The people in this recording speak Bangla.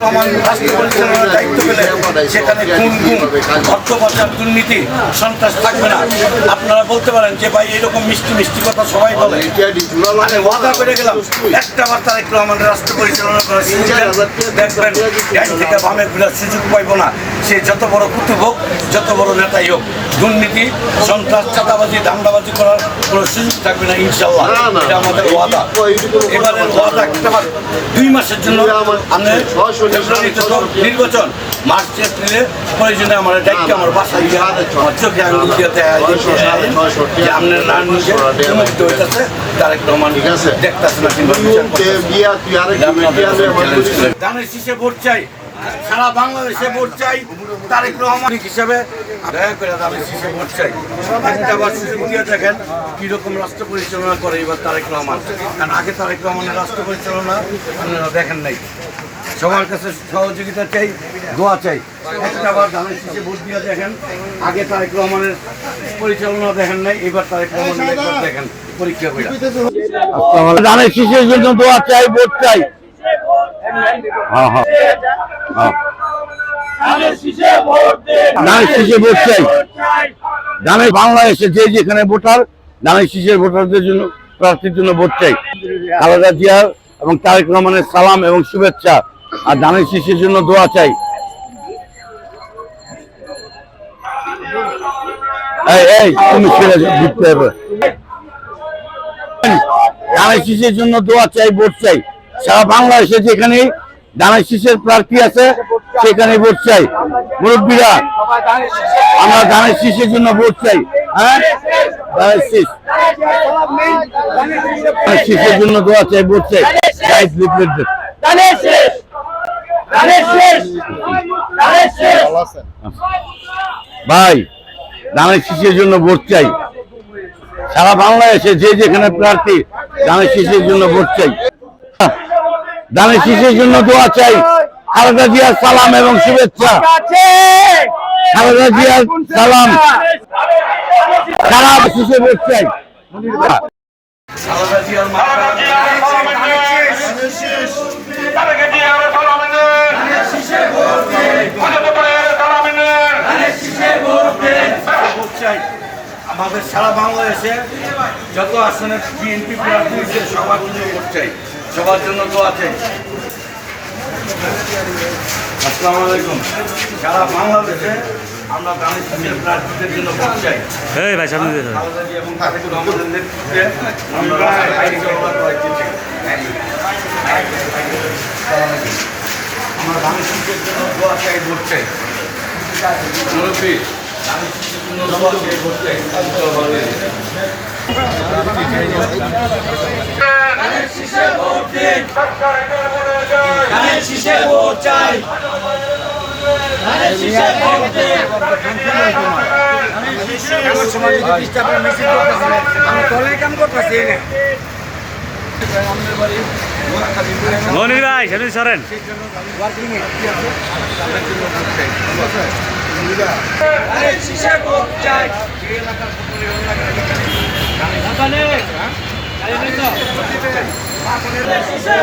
আমার রাষ্ট্র পরিচালনার দায়িত্ব পেলে সেখানে খুন গুম অর্থ পাচার দুর্নীতি সন্ত্রাস থাকবে না আপনারা বলতে পারেন যে ভাই এরকম মিষ্টি মিষ্টি কথা সবাই বলে আমি ওয়াদা করে গেলাম একটা বার তার একটু আমাদের রাষ্ট্র পরিচালনা করার দেন। দেখবেন ডাইন থেকে বামে ঘুরার সুযোগ পাইব না সে যত বড় কুতুব হোক যত বড় নেতাই হোক দুর্নীতি সন্ত্রাস চাঁদাবাজি দাঙ্গাবাজি করার কোনো সুযোগ থাকবে না ইনশাল্লাহ এটা আমাদের ওয়াদা এবারের ওয়াদা একটা দুই মাসের জন্য আমি নির্বাচন মার্চ এপ্রিলে প্রয়োজনে আমার দায়িত্ব আমার বাসা আমার চোখে আঙুল দিয়ে যে আপনার না নিজে প্রমাণিত হইতেছে তার একটু আমার ঠিক আছে। দেখতেছে না কিংবা জানাইছি শীষে ভোট চাই। সারা বাংলাদেশে ভোট চাই তারেক রহমান হিসাবে। দয়া করে ধানের শীষে ভোট চাই। একটা সুযোগ দিয়ে দেখেন কীরকম রাষ্ট্র পরিচালনা করে এবার তারেক রহমান। কারণ আগে তারেক রহমানের রাষ্ট্র পরিচালনা আপনারা দেখেন নাই। সবার কাছে সহযোগিতা চাই দোয়া চাই। একটা বার ধানের শীষে ভোট দিয়ে দেখেন আগে তারেক রহমানের পরিচালনা দেখেন নাই এবার তারেক রহমানের দেখেন পরীক্ষা করে। ধানের শীষের জন্য দোয়া চাই ভোট চাই হ্যাঁ হ্যাঁ হ্যাঁ। ভোটার ভোটারদের জন্য, প্রার্থীর জন্য ভোট চাই। জিয়ার এবং সালাম এবং শুভেচ্ছা আর ধানের শীষের জন্য দোয়া চাই। এই এই, তুমি ছেড়ে দিতে জন্য দোয়া চাই, ভোট চাই। সারা বাংলাদেশে যেখানে ধানের শীষের প্রার্থী আছে সেখানে ভোট চাই। মুরব্বীরা আমরা ধানের শীষের জন্য ভোট চাই। হ্যাঁ? শীষ। শীষের জন্য দোয়া চাই ভোট চাই। ভাই ধানের শীষের জন্য ভোট চাই। সারা বাংলাদেশে যে যেখানে প্রার্থী ধানের শীষের জন্য ভোট চাই। ধানের শীষের জন্য দোয়া চাই। খালেদা জিয়ার সালাম এবং শুভেচ্ছা। খালেদা জিয়ার সালাম। সারা শীষে চাই খালেদা জিয়ার। আমাদের সারা বাংলাদেশে যত আসনে বিএনপি প্রার্থী সবার জন্য ভোট চাই সবার জন্য দোয়া চাই। আসসালামু আলাইকুম। সারা বাংলাদেশে আমরা ধানের শীষের প্রার্থীদের জন্য ভোট চাই। এই ভাই সামনে দিয়ে এবং নেতৃত্বে আমরা। আমরা ধানের শীষের জন্য দোয়া চাই ভোট চাই। মুরব্বী ধানের শীষের জন্য দোয়া চাই ভোট চাই। মনির ভাই সামনে সরেন। শেষে